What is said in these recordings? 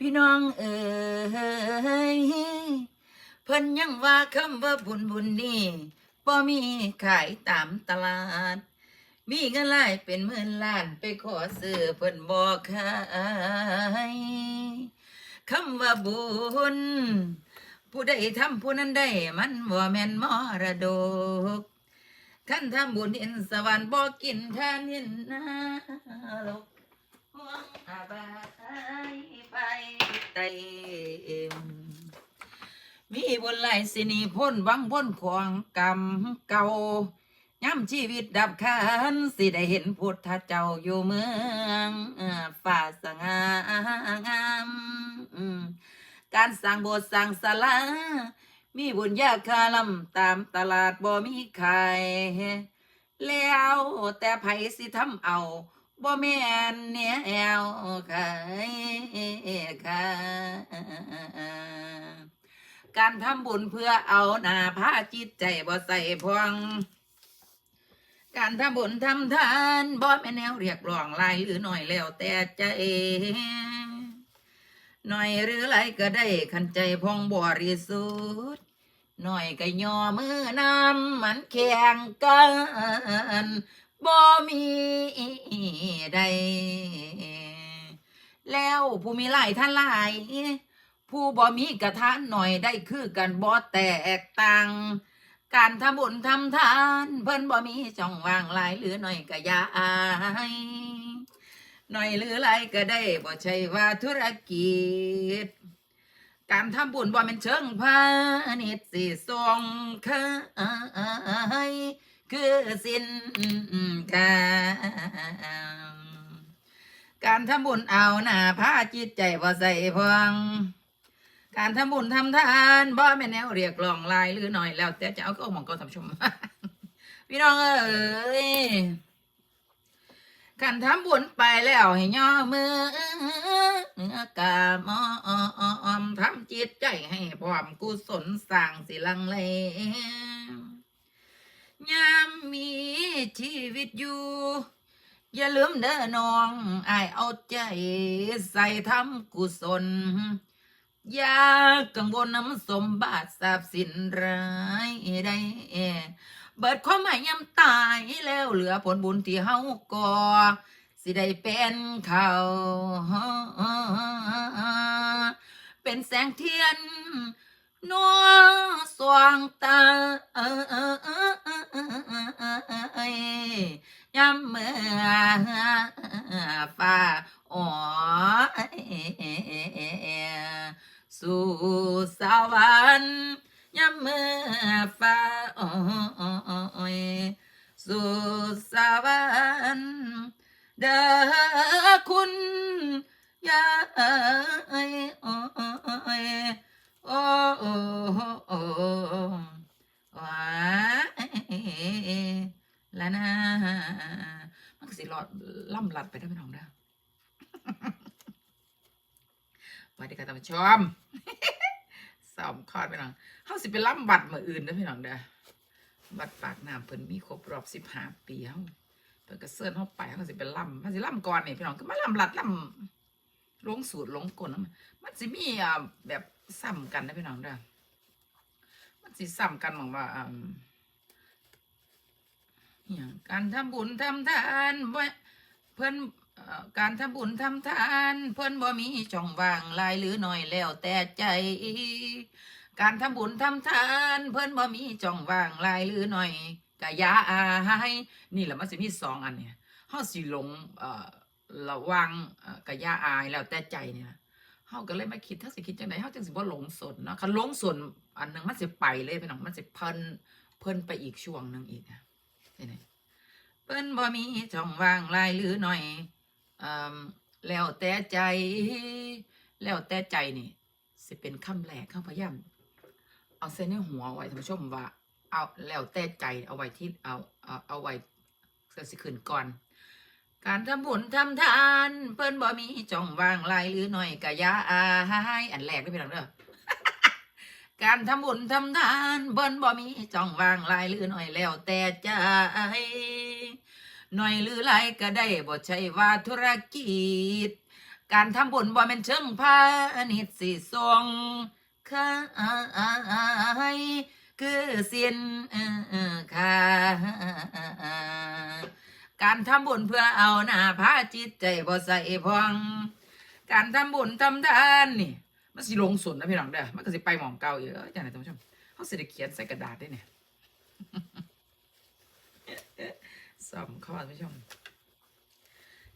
พี่น้องเอ๋ยเพิ่นยังว่าคำว่าบุญบุญนี่บ่มีขายตามตลาด มีเงินหลายเป็นหมื่นล้านไปขอซื้อเพิ่นบ่ขายคำว่าบุญผู้ใดทำผู้นั้นได้มันบ่าแม่นมรดกขั้นทำบุญเห็นสวรรค์บ่กินทานเห็นนรกห่วงอาบาย ไปไตมมีบนไหลายสินีพ้นวังพ้นของกรรมเก่าย้ำชีวิตดับขันสิได้เห็นพุทธเจ้าอยู่เมืองฝ่าสง่างามอืมการสร้างโบสถ์สร้างศาลามีบุญยาคาลำตามตลาดบ่มีขายแล้วแต่ไผสิทำเอา บ่แม่นเนี่ยแอวขายค่ะการทำบุญเพื่อเอาหน้าพาจิตใจบ่ใส่พวง การทำบุญทำทานบ่แม่แนวเรียกร้องลายหรือหน้อยแล้วแต่ใจหน่อยหรือไรก็ได้ขันใจพองบริสุทธิ์หน่อยก็ย่อมือนำมันแข่งกัน บ่มีใด แล้วผู้มีหลายท่านหลาย ผู้บ่มีกระทานหน่อยได้คือกันบ่แตกต่างการทำบุญทำทาน เพิ่นบ่มีช่องว่างหลายหรือหน่อยก็ยาอายหน่อยหรือไรก็ได้บ่ใช่ว่าธุรกิจ การทำบุญบ่เป็นเชิงพาณิชย์สิส่งขาย คือสินค้าการทำบุญเอาหน้าพาจิตใจบ่ใส่พวง การทำบุญทำทานบ่แม่แนวเรียกร้องลายหรือหน่อยแล้วแต่จะเอาก็เอมองก็ทำชม พี่น้องเอ้ยขันทำบุญไปแล้วให้ย่อมือกามอมทำจิตใจให้พร้อมกุศลสร้างสิลังเลย ชีวิตอยู่ อย่าลืมเด้อน้องอายเอาใจใส่ทำกุศล อย่ากังวลน้ำสมบัติทรัพย์สินร้ายใดเบิดความหมายยำตายแล้วเหลือผลบุญที่เฮาก่อสิได้เป็นเขาเป็นแสงเทียน นัวสว่างตายามเมื่อฟ้าอ่อสู่สวรรค์ยามเมื่อฟ้าอ้อสู่สวรรค์เด้อคุณยาย โอ้โอ้โอ้โอ้ว้ายละนะมันก็สิหลอดล่ำหลัดไปได้ไหมน้องเด้อสวัสดีค่ะท่านผู้ชมสอมคอดไปน้องเฮาสิไปล่ำบัตรมืออื่นเด้อพี่น้องเด้อบัตรปากน้ำเพิ่นมีครบรอบสิบห้าปีเฮาเพิ่นก็เสิร์นเฮาไปเฮาสิไปล่ำมันสิล่ำก่อนนี่พี่น้องก็มาล่ำหลัดล่ำลงสูตรลงกลนมันสิมีอ่าแบบ ซ้ำกันนะพี่น้องเด้อมันสิซ้ำกันหมองว่าอ่าอย่างการทำบุญทำทานบ่เพิ่อ่อการทำบุญทำทาน เพิ่อนบ่มีช่องว่างลายหรือหน้อยแล้วแต่ใจ การทำบุญทำทาน เพิ่อนบ่มีช่องว่างลายหรือหน้อยก็อย่าอายนี่แหละมันสิมีสองอันเนี่ยเฮาสิหลงเอ่อระวังก็อย่าอายแล้วแต่ใจเนี่ย เฮาก็เลยมาคิดถ้าสิคิดจังไดเฮาจังสิบ่หลงสนเนาะคันหลงสนอันหนึงมันสิไปเลยพี่น้องมันสิเพิ่นเพิ่นไปอีกช่วงหนึงอีกนะนี่นี่เพิ่นบ่มีช่องว่างหลายหรือหน้อยอืมแล้วแต่ใจ แล้วแต่ใจนี่สิเป็นคำแรกข้าพยายามเอาเส้นในหัวไว้ท่านผู้ชมว่า เอาแล้วแต่ใจเอาไว้ที่เอาเอาเอาไว้เสื้อสิขึ้นก่อน การทำบุญทำทาน เพิ่นบ่มีจ่องวางลายหรือหน้อยกะยาอายอันแรกได้อพี่น้องเด้อการทำบุญทำทานเพิ่นบ่มีจ่องวางลายหรือหน้อยแล้วแต่ใจหน่อยหรือลายก็ได้บ่ใช่ว่าธุรกิจ การทำบุญบ่แม่นเชิงพาณิชย์สิทรงขายคือสินค่า การทำบุญเพื่อเอาหน้าพาจิตใจบ่ใส่พอง การทำบุญทำทานนี่มันสิลงสุนนะพี่น้องเด้อมันก็สิไปหมองเก่าอยู่เออจังไหนท่านผู้ชมเขาสิได้เขียนใส่กระดาษได้เนี่ยสอมข้อท่านผู้ชม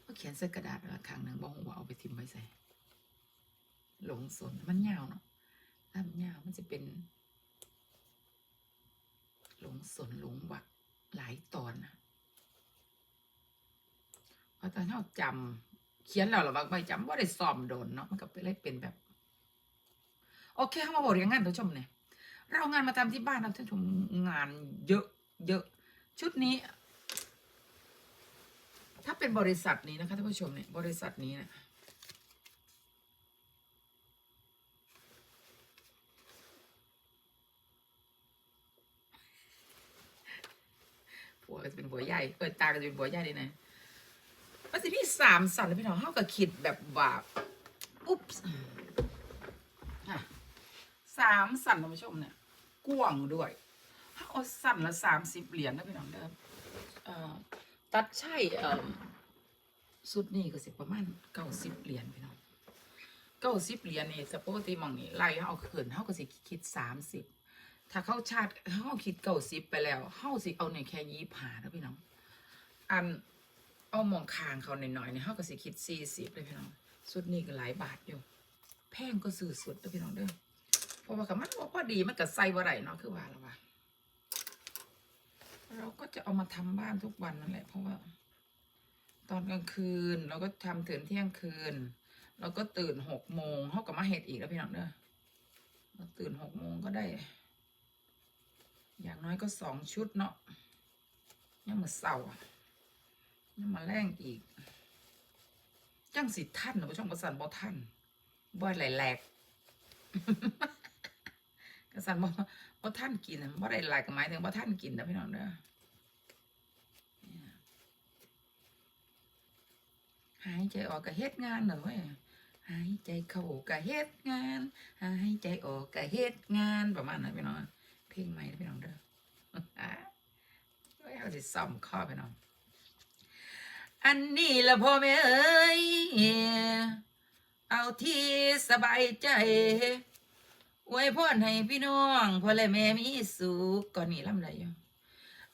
เขาเขียนใส่กระดาษไว้ครั้งหนึ่งบอกว่าเอาไปทิมไว้ใส่หลงสนมันยาวเนาะถ้ามันยาวมันจะเป็น หลงสนหลงวักหลายตอนนะ ราะตอนที่เราจำเขียนแล้วหรอว่าไม่จำว่าได้ซ้อมโดนเนาะมันก็ไปเลยเป็นแบบ โอเคเข้ามาบอกอย่างงั้นท่านผู้ชมเนี่ยเรางานมาทำที่บ้านนะท่านผู้ชมงานเยอะเยอะชุดนี้ ถ้าเป็นบริษัทนี้นะคะท่านผู้ชมเนี่ยบริษัทนี้เนี่ยผัวก็จะเป็นผัวใหญ่เปิดตาก็จะเป็นผัวใหญ่เลยนะ มันจะมีสามสันเลยพี่น้องเขาก็คิดแบบว่าอุ๊บอะสามสันท่านผู้ชมเนี่ยกว้างด้วยเขาเอาสันละสามสิบเหรียญนะพี่น้องเด้อเอ่อตัดใช่เอ่อสุดนี่ก็สิประมาณเก้าสิบเหรียญพี่น้องเก้าสิบเหรียญนี่สปกติมองนี่ไล่เขาเอาคืนเขาก็สิคิดสามสิบถ้าเข้าชาติเขาคิดเก้าสิบไปแล้วเขาสิเอาในแค่ยี่ผ่านะพี่น้องอัน เอามองคางเขาหน่อยๆเนี่ยเขาก็สิคิดสี่สิบเลยพี่น้องสุดนี้ก็หลายบาทอยู่ แพงก็ซื้อสุดนะพี่น้องเด้อเพราะว่ากับมันบอกว่าดีมันก็ใส่บ่าไรเนาะคือว่าล้วว่าเราก็จะเอามาทำบ้านทุกวันนั่นแหละ เพราะว่า ตอนกลางคืนเราก็ทำถึงเที่ยงคืนเราก็ตื่นหกโมงเขากับมาเฮ็ดอีกแล้วพี่น้องเด้อเราตื่นหกโมงก็ได้ อย่างน้อยก็สองชุดเนาะยังมาเศร้าร์ ยังมาแรงอีก จังสิท่านนะผู้ชมกระสันบ่ท่านบ่ไหลแหลกกระสันบ่บ่ท่านกินนะบ่ได้หลกหมายถึงบ่ท่านกินนะพี่น้องเด้อหายใจออกก็เฮ็ดงานน่ะเว้ยหายใจเข้าก็เฮ็ดงาน หายใจออกก็เฮ็ดงานประมาณนั้นพี่น้องเพลงใหม่นะพี่น้องเด้ออะไว้เอาสิซ่อมข้อพี่น้อง อันนี้ละพ่อแม่เอ้ย เอาที่สบายใจอวยพรให้พี่น้องพ่อและแม่มีสุขก่อนนี้ลำไรอยู่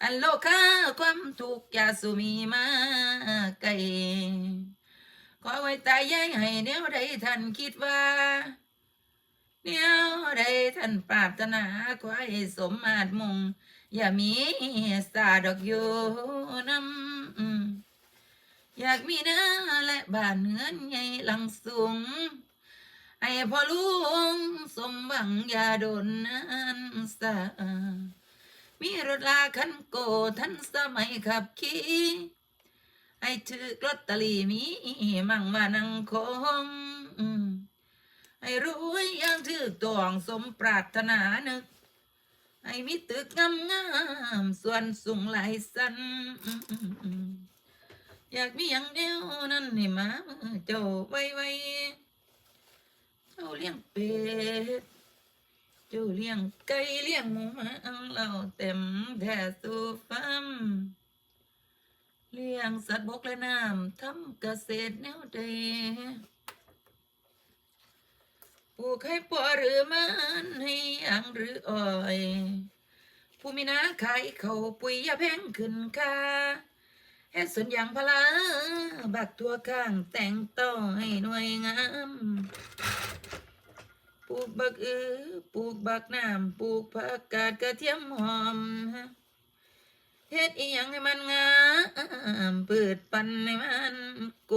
อันโลกาความทุกข์ยาสุมีมาไกลขอไว้ตายย้ายให้แนวใดท่านคิดว่าแนวใดท่านปรารถนาขอให้สมมาตรมุงอย่ามีสาดอกอยู่น้ำ อยากมีหน้าและบ้านเนือนใหญ่หลังสูงให้พ่อลุงสมหวังอย่าโดนนั้นสามีรถลาคันโกทันสมัยขับขี่ให้ถือลอตเตอรี่มีมั่งมานังคงให้รวยย่างถือตวงสมปรารถนานึกให้มีตึกงามงามๆส่วนสูงหลายสัน อยากมีอย่างเดียวนั่นให้มาเจ้าไวไวเจ้าเลี้ยงเป็ดเจ้าเลี้ยงไก่เลี้ยงหมูหมาเราเต็มแท่สูฟาร์มเลี้ยงสัตว์บกและน้ำทำเกษตรแนวใดปลูกให้ปอหรือมันให้ยางหรืออ้อย ผู้มีนาขายเขาปุ๋ยยาแพงขึ้นค่า ดสวนยางพาราบักทั่วข้างแต่งต่อให้หน่วยงามปลูกบักอือปลูกบักน้ำปลูกผักกาดกระเทียมหอมเฮ็ดอีหยังให้มันงามเปิดปันให้มันโก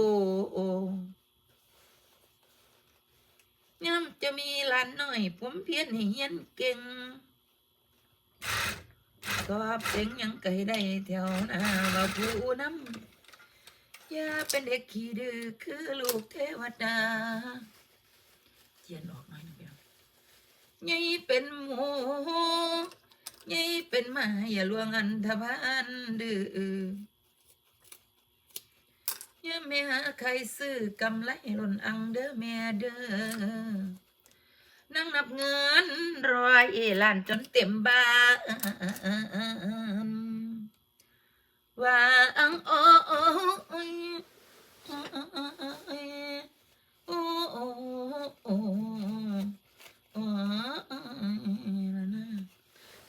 ย่ำจะมีหลานหน้อย ผมเพียนให้เฮียนเก่ง ก็เป็นหยังไก่ได้แถวหน้าว่าผู้นำอย่าเป็นเด็กขี้ดื้อคือลูกเทวดาเจียนออกหน่อยนะพี่น้องใหญ่เป็นหมูใหญ่เป็นหมาอย่าลวงอันธพาลดื้อย่าแม่หาใครซื้อกำไรหล่นอังเด้อแม่เด้อ นั่งนับเงินร้อยล้านจนเต็มบ้านว่างโอ้ย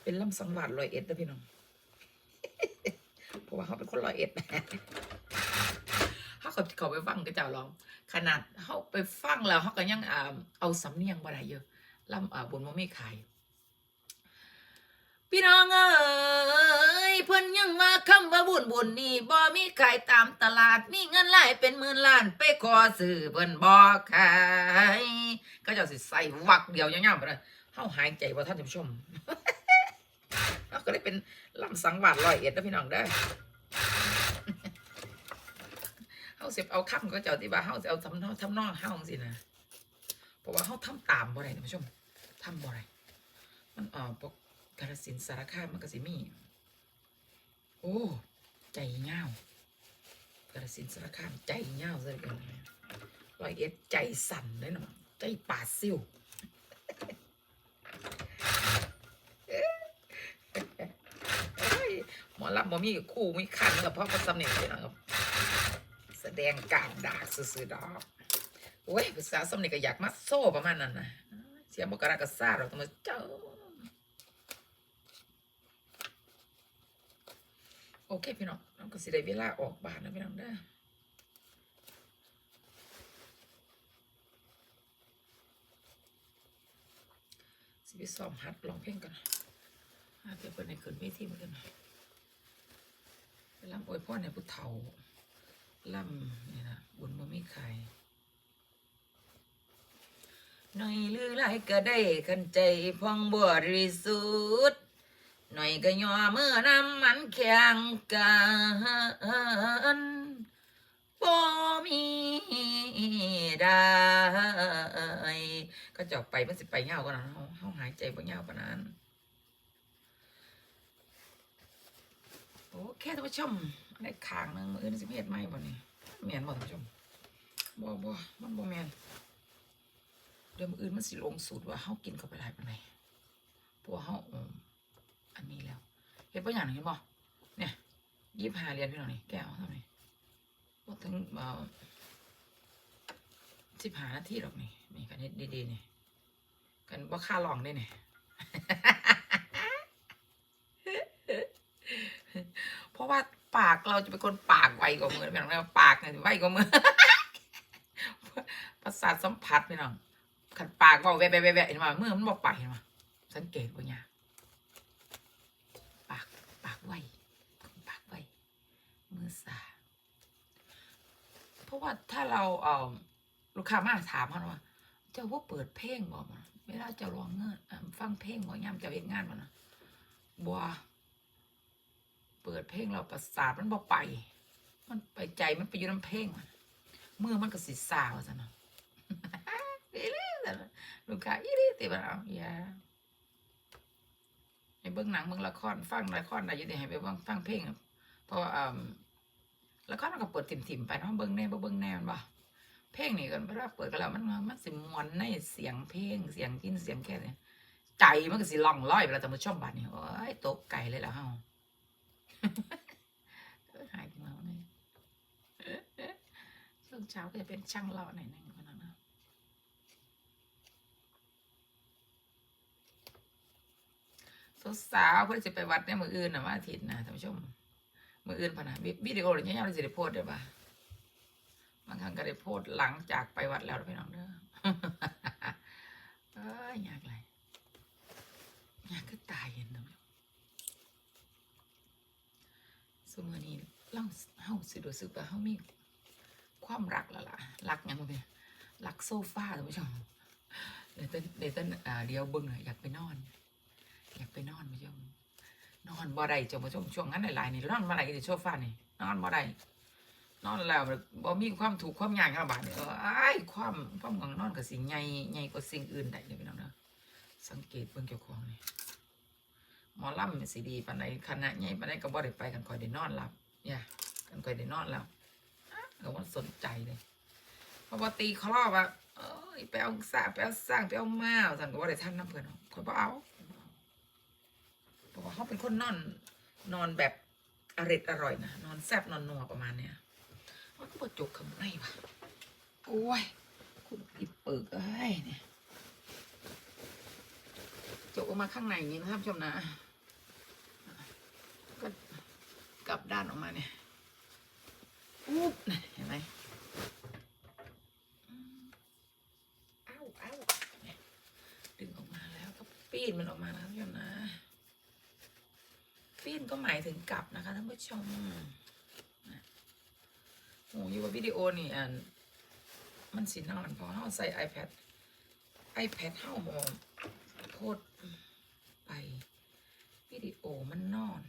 เป็นลำสังวาดร้อยเอ็ดนะพี่น้องเพราะว่าเขาเป็นคนร้อยเอ็ดเขาเขาเขาไปฟังก็จ้าร้อง ขนาดเขาไปฟังแล้วเขาก็ยังเอาสำเนียงบ่ได้เยอะ ลำอ่าบนว่าไม่ขายพี่น้องเอ้ยเพิ่นยังว่าคำว่าบุญบุญนี่บ่มีขายตามตลาดมีเงินหลายเป็นหมื่นล้านไปขอซื้อเพิ่นบ่ขายก็เจ้าสิใส่วักเดียวยาวๆไปเลยเฮาหายใจบ่ท่านผู้ชมเราก็เลยเป็นลำสังวาดร้อยเอ็ดนะพี่น้องเด้เฮาเสิเอาคำก็เจ้าที่ว่าเฮาสิเอาทำนองทำนองเฮาสินะ เพราะว่าเขาทำตามบ่ได้ท่านผู้ชมทำบ่ได้มันเอ่อพวกกาฬสินสารคามมันก็สิมี โอ้ ใจเงาวกาฬสินสารคามใจเงาวซะเหลือเกินร้อยเอ็ดใจสั่นเลยเนาะใจปาซิ่วเอ้ยหมอลำบ่มีคู่มีคันกับพ่อประสำเนียงเลยนะครับแสดงการดากซื่อๆดอก โอ้ยภาษาสำเนียก็อยากมาโซ่ประมาณนั้นนะเสียงบกระกระซาเราต้องมาเจ้าโอเคพี่น้องเราก็สิได้เวลาออกบ้านแล้วพี่น้องเด้อสิไปซ้อมหัดร้องเพลงกันนะหาเพื่อนเพื่อนในคืนเวทีมกันนะไปลำอวยพ่อในผู้เฒ่าลำนี่นะบุญบ่มีใคร หน่อยลือไรก็ได้กันใจพองบริสุทธิ์หน่อยก็ย่อมือน้ำมันแข็งกันบ่มีได้ก็จอกไปมันสิไปเงากว่านั้นเฮาเฮาหายใจบ่เงาวกว่านั้นโอ้แค่ท่านผู้ชมในขางนึงมืออื่นสิเพศไหมบ่นี่แม่นบ่ท่านผู้ชมบ่บ่มันบ่แม่น ดี๋ยวมืออื่นมันสิลงสูตรว่าเฮากินเข้าไปได้ปานใดเพราะว่าเฮาอันนี้แล้วเห็นบ่อย่างนึงเห็นบ่เนี่ยยี่ห้าเหรียญพี่น้องนี่แก้วเท่านี้บ่ถึงเอ่อสิบห้านาทีหรอกนี่นี่กันเฮ็ดดีๆนี่กันบ่ค่าลองได้นี่เพราะว่าปากเราจะเป็นคนปากไวกว่ามือพี่น้องนะปากเนี่ยไวกว่ามือประสาทสัมผัสพี่น้อง ขันปากเว่าแวะแวะแวะแวะเห็นไหมเมื่อมันบอกปากเห็นไหมสังเกตว่าเนี่ยปากปากไวปากไวมือสาเพราะว่าถ้าเราเออลูกค้ามาถามเขาว่า เจ้าว่าเปิดเพลงบอกมาเวลาเจ้าร้องเงินอ่าฟังเพลงบอกย่ำเจ้าเห็นงานมันนะบัวเปิดเพลงเราประสาทมันบอกไป มันไปใจมันไปอยู่น้ำเพลงมันมือมันก็สิสาวซะเนาะ ลูกค้าอีนี่ติบ่เอาอย่าให้เบิ่งหนังเบิ่งละครฟังละครได้อยู่แต่ให้ไปเบิ่งฟังเพลงอเพราะอ่าละครมันก็เปิดติ่มๆไปเนาะเบิ่งแน่บ่เบิ่งแน่มันบ่เพลงนี่ก็เวลาเปิดก็แล้วมันมันสิมวนในเสียงเพลงเสียงกินเสียงแค่นี้ใจมันก็สิล่องลอยไปแล้วแต่มาชมบัดนี้โอ้ยตกไก่เลยล่ะเฮาหายไปมาเนี่ยช่วงเช้าก็จะเป็นช่างเลาะหน่อยนึงคนนั้นนะ สาวเพื่อจะไปวัดในมืออื่นนะวันอาทิตย์นะท่านผู้ชมมืออื่นพนะวิดีโอหรือยังเราจะได้โพสต์ได้ปะบางครั้งก็ได้โพสหลังจากไปวัดแล้วพี่น้องเด้อเอ้ยยากเลยยากก็ตายเห็นท่านผู้ชมสมัยนี้เล่าเฮาสิรู้สึกว่าเฮามีความรักแล้วล่ะรักยังบ่เป็นรักโซฟาท่านผู้ชมเดี๋ยวต้นเดี๋ยวต้นเดี๋ยวเบิ่งหน่อยอยากไปนอน อยากไปนอนผู้ชมนอนบ่ได้จ้าผู้ชมช่วงนั้นหลายๆนี่นอนบ่ได้ที่โซฟานี่นอนบ่ได้นอนแล้วบ่มีความถูกความยากลำบากนี่เอออ้ความความง่วงนอนก็สิใหญ่ใหญ่กว่าสิ่งอื่นได้เด้อพี่น้องเด้อสังเกตเบิ่งเจ้าของนี่หมอลำนี่ดีปานใดคณะใหญ่ปานใดก็บ่ได้ไปกันคอยได้นอนหลับเนี่ยกันคอยได้นอนแล้วเขาว่าสนใจเลยพราะว่าตีเขารอบว่าเอ้ยไปเอาสร้างไปเอาสร้างไปเอามาสั่งก็ว่าได้ท่านน้ำเพื่อนเอาคอยบ่เอา เพราะว่าเขาเป็นคนนอน นอนแบบอร่อยอร่อยนะนอนแซบนอนนัวประมาณเนี้ยว่าก็บจกคำไรวะโอ้ย คุณอีเปิกเอ้ยเนี่ยจกออกมาข้างในอย่างนี้นะครับชมนะ ก็กลับด้านออกมาเนี่ยอุ๊บเห็นไหมอ้าเอ้าเนี่ยดึงออกมาแล้วก็ปีนมันออกมาแล้วท่านผู้ชมนะ นก็หมายถึงกลับนะคะท่านผู้ชมโอ้ยว่าวิดีโอนี่อันมันสินอนเพอเราใส่ iPad iPad เท่ามองโพดไปวิดีโอมันนอน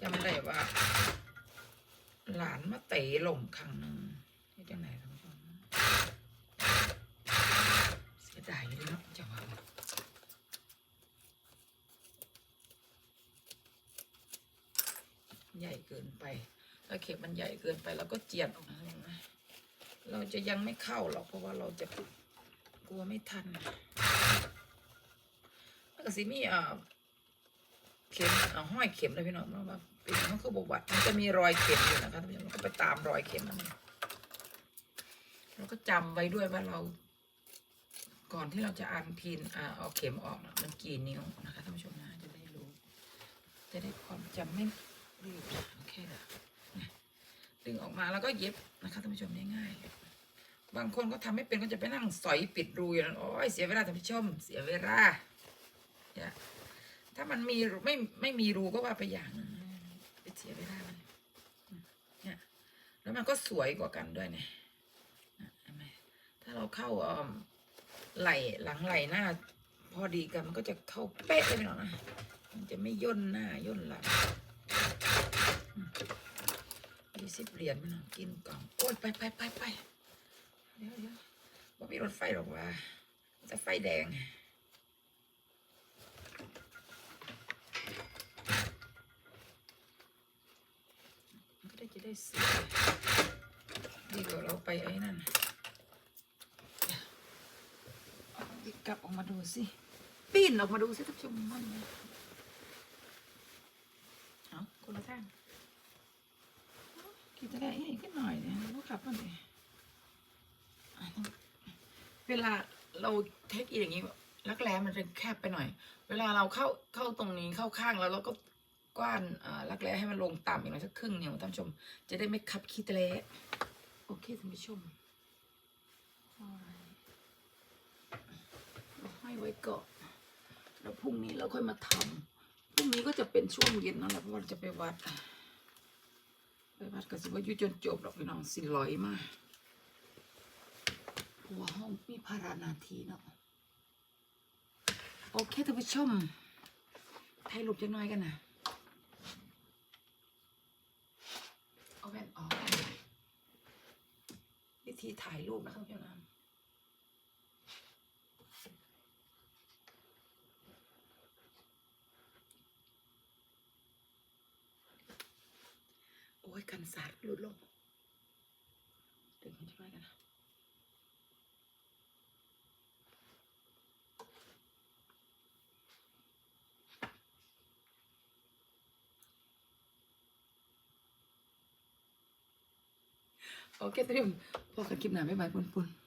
จำได้ว่า หลานมาเตะหล่มครั้งหนึ่งที่จังไหนท่านผู้ชมเสียดายเลยเนาะจังหวะ ใหญ่เกินไป ถ้าเข็มมันใหญ่เกินไปเราก็เจียดออกมาเราจะยังไม่เข้าหรอกเพราะว่าเราจะกลัวไม่ทันแล้วก็สิมีอ่าเข็มอ่าห้อยเข็มเลยพี่น้องว่าเป็นมันคือบวัดมันจะมีรอยเข็มอยู่นะคะท่านผู้ชมก็ไปตามรอยเข็มนั่นเราก็จำไว้ด้วยว่าเรา ก่อนที่เราจะอันพินอ่าเอาเข็มออกนะมันกี่นิ้วนะคะท่านผู้ชมนะจะได้รู้ จะได้ความจำไม่ลืม คเด้อนะดึงออกมาแล้วก็เย็บนะคะท่านผู้ชมง่ายๆบางคนก็ทำไม่เป็นก็จะไปนั่งสอยปิดรูอย่างนั้นโอ้ยเสียเวลาท่านผู้ชม เสียเวลาอย่าถ้ามันมีไม่ไม่มีรูก็ว่าไปอย่างนึงไปเสียเวลามันเนี่ยแล้วมันก็สวยกว่ากันด้วยเนี่ยนะเห็นไหมถ้าเราเข้าไหล่หลังไหล่หน้า พอดีกันมันก็จะเข้าเป๊ะเลยพี่น้อนะมันจะไม่ย่นหน้าย่นหลัง ยี่สิบเหรียญมันเอากินกล่องโอ้ยไปไปไปไปเดี๋ยวเดี๋ยวว่ามีรถไฟหรอกว่าจะไฟแดงก็ได้จะได้เสียดีกว่าเราไปไอ้นั่นกลับออกมาดูสิ ปีนออกมาดูสิท่านผู้ชมมันเอาคนละข้าง คิดจะได้อีกนิดหน่อยเนี่ยลูกขับมันเลยอะเวลาเราเทคอีอย่างนี้รักแร้มันจะแคบไปหน่อย เวลาเราเข้าเข้าตรงนี้เข้าข้างแล้วเราก็กว้านอ่ารักแร้ให้มันลงต่ำอีกหน่อยสักครึ่งนิ้วท่านผู้ชม จะได้ไม่คับขี้ตะเละโอเคท่านผู้ชมเอาไว้เราให้ไว้ก่อนแล้วพรุ่งนี้เราค่อยมาทำพรุ่งนี้ก็จะเป็นช่วงเย็นนั่นแหละเพราะว่าจะไปวัด ไปวัดก็สิว่าอยู่จนจบหรอกพี่น้องสิลอยมาหัวห้องมีพารานาทีเนาะโอเคท่านผู้ชมถ่ายรูปจะน้อยกันนะเอาแว่นออกวิธีถ่ายรูปนะครับพี่น้อง โอ้ยกันสาดหลุดลง ดึงมันจะไปกัน โอเคเตรียมพอกันคลิปหน้าไม่บายปุ่นๆ